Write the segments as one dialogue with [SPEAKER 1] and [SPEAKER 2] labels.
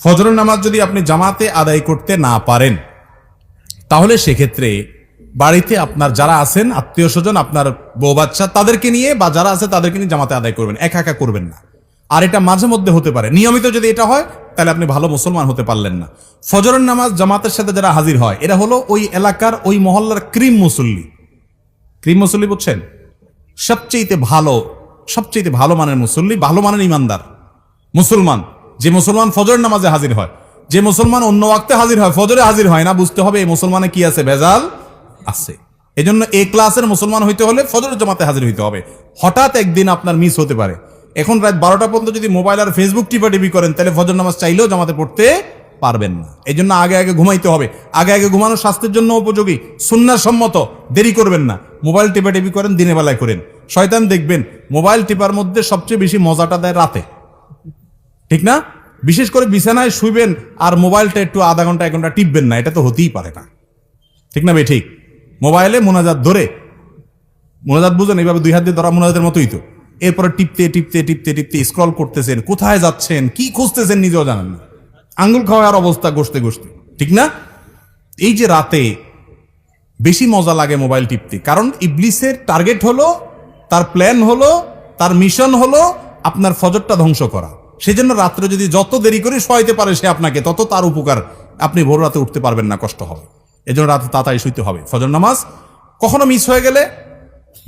[SPEAKER 1] ফজরের নামাজ যদি আপনি জামাতে আদায় করতে না পারেন, তাহলে সেক্ষেত্রে বাড়িতে আপনার যারা আছেন, আত্মীয় স্বজন, আপনার বউ বাচ্চা, তাদেরকে নিয়ে বা যারা আছে তাদেরকে নিয়ে জামাতে আদায় করবেন, একা একা করবেন না। আর এটা মাঝে মধ্যে হতে পারে। নিয়মিত যদি এটা হয়, তাহলে আপনি ভালো মুসলমান হতে পারলেন না। ফজরের নামাজ জামাতের সাথে যারা হাজির হয়, এরা হলো ওই এলাকার, ওই মহল্লার ক্রিম মুসল্লি। ক্রিম মুসল্লি বুঝছেন? সবচেয়ে ভালো সবচেয়ে ভালো মানের মুসল্লি, ভালো মানের ইমানদার, মুসলমান। যে মুসলমান ফজর নামাজে হাজির হয়, যে মুসলমান অন্য ওয়াক্তে হাজির হয়, ফজরে হাজির হয় না, বুঝতে হবে এই মুসলমানে কি আছে, ভেজাল আছে। এজন্য এ ক্লাসের মুসলমান হইতে হলে ফজর জমাতে হাজির হইতে হবে। হঠাৎ একদিন আপনার মিস হতে পারে। এখন রাত বারোটা পর্যন্ত যদি মোবাইল আর ফেসবুক টিপা টিপি করেন, তাহলে ফজর নামাজ চাইলেও জামাতে পড়তে পারবেন না। এই জন্য আগে আগে ঘুমাইতে হবে। আগে আগে ঘুমানো স্বাস্থ্যের জন্য উপযোগী, সুন্নাসম্মত, দেরি করবেন না। মোবাইল টিপা টিপি করেন, দিনের বেলায় করেন। শয়তান দেখবেন মোবাইল টিপার মধ্যে সবচেয়ে বেশি মজাটা দেয় রাতে। ঠিক না? বিশেষ করে বিছানায় শুইবেন আর মোবাইলটা একটু আধা ঘণ্টা, এক ঘণ্টা টিপবেন না, এটা তো হতেই পারে না। ঠিক না বে ঠিক। মোবাইলে মোনাজাত ধরে, মোনাজাত বুঝেন, এইভাবে দুই হাত দিয়ে ধরা মোনাজাতের মতোই তো। এরপরে টিপতে টিপতে টিপতে টিপতে স্ক্রল করতেছেন, কোথায় যাচ্ছেন, কি খুঁজতেছেন নিজেও জানেন না। আঙ্গুল খাওয়ার অবস্থা গোসতে গোসতে ঠিক না? এই যে রাতে বেশি মজা লাগে মোবাইল টিপতে, কারণ ইবলিসের টার্গেট হলো, তার প্ল্যান হলো, তার মিশন হলো আপনার ফজরটা ধ্বংস করা। সেজন্য রাত্রে যদি যত দেরি করে শোয়াইতে পারে সে আপনাকে, তত তার উপকার আপনি ভোর রাতে উঠতে পারবেন না, কষ্ট হবে। এজন্য রাতে তাড়াতাড়ি শুইতে হবে। ফজর নামাজ কখনো মিস হয়ে গেলে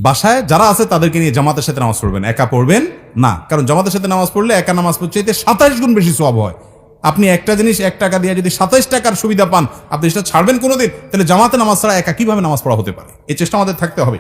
[SPEAKER 1] বাসায় যারা আছে তাদেরকে নিয়ে জামাতের সাথে নামাজ পড়বেন। একা পড়বেন না। কারণ জামাতের সাথে নামাজ পড়লে একা নামাজ পড়ছে এতে সাতাইশ গুণ বেশি সব হয়। আপনি একটা জিনিস এক টাকা দিয়ে যদি সাতাইশ টাকার সুবিধা পান, আপনি সেটা ছাড়বেন কোনোদিন, তাহলে জামাতে নামাজ ছাড়া একা কীভাবে নামাজ পড়া হতে পারে? এই চেষ্টা আমাদের থাকতে হবে।